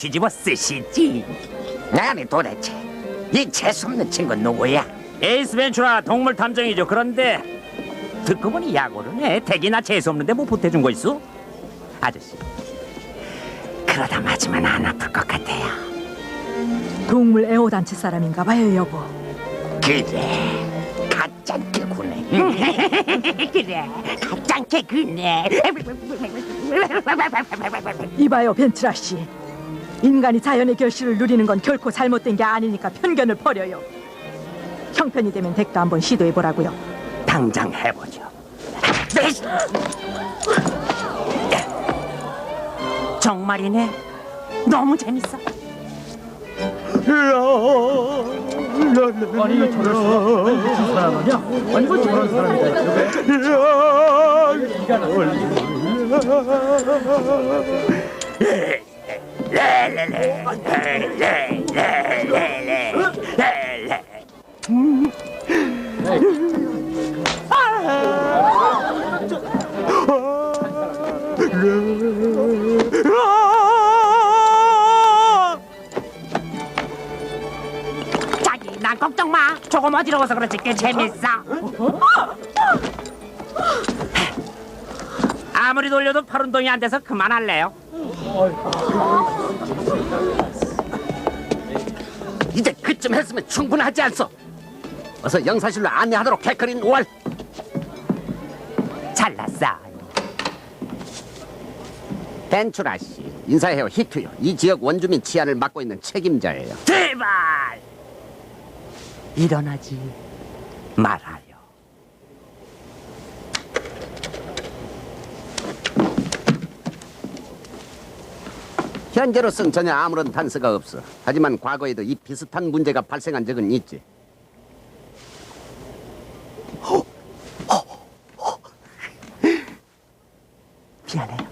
뒤집어 쓰시지. 아니 도대체 이 재수없는 친구 누구야? 에이스 벤츄라 동물 탐정이죠. 그런데 듣고 보니 야구를 해. 대기나 재수없는데 뭐 보태준 거 있어? 아저씨 그러다 맞으면 안 아플 것 같아요. 동물 애호단체 사람인가 봐요, 여보. 그래 가짠게 구네. 그래 가짠게 구네. 이봐요, 벤츠라 씨. 인간이 자연의 결실을 누리는 건 결코 잘못된 게 아니니까 편견을 버려요. 형편이 되면 덱도 한번 시도해 보라고요. 당장 해보죠. 정말이네. 너무 재밌어. 아니 저럴 수가 아니 무슨 사람 아니야? 아니 뭐 저런 사람이다 자기 난 걱정 마. 조금 어지러워서 그렇지 꽤 재밌어. 아무리 돌려도 팔 운동이 안 돼서 그만할래요. 이제 그쯤 했으면 충분하지 않소? 어서 영사실로 안내하도록 캐커린 5월 잘났어. 벤츄라 씨 인사해요 히트요 이 지역 원주민 치안을 맡고 있는 책임자예요 제발 일어나지 말아요. 현재로선 전혀 아무런 단서가 없어. 하지만 과거에도 이 비슷한 문제가 발생한 적은 있지. 미안해요.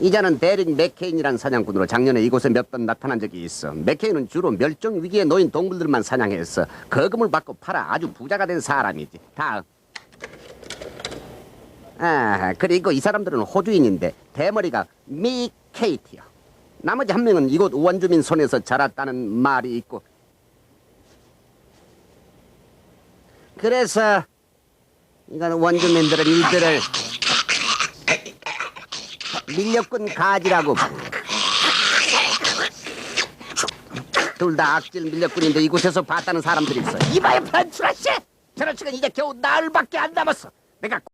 이자는 데릭 맥케인이란 사냥꾼으로 작년에 이곳에 몇 번 나타난 적이 있어. 맥케인은 주로 멸종 위기에 놓인 동물들만 사냥했어 거금을 받고 팔아 아주 부자가 된 사람이지. 다음 아 그리고 이 사람들은 호주인인데 대머리가 미 케이티요. 나머지 한 명은 이곳 원주민 손에서 자랐다는 말이 있고. 그래서 이건 원주민들은 이들을 밀렵꾼 가지라고 둘 다 악질 밀렵꾼인데 이곳에서 봤다는 사람들이 있어 이봐요 벤츄라 씨 저런 식은 이제 겨우 나흘밖에 안 남았어. 내가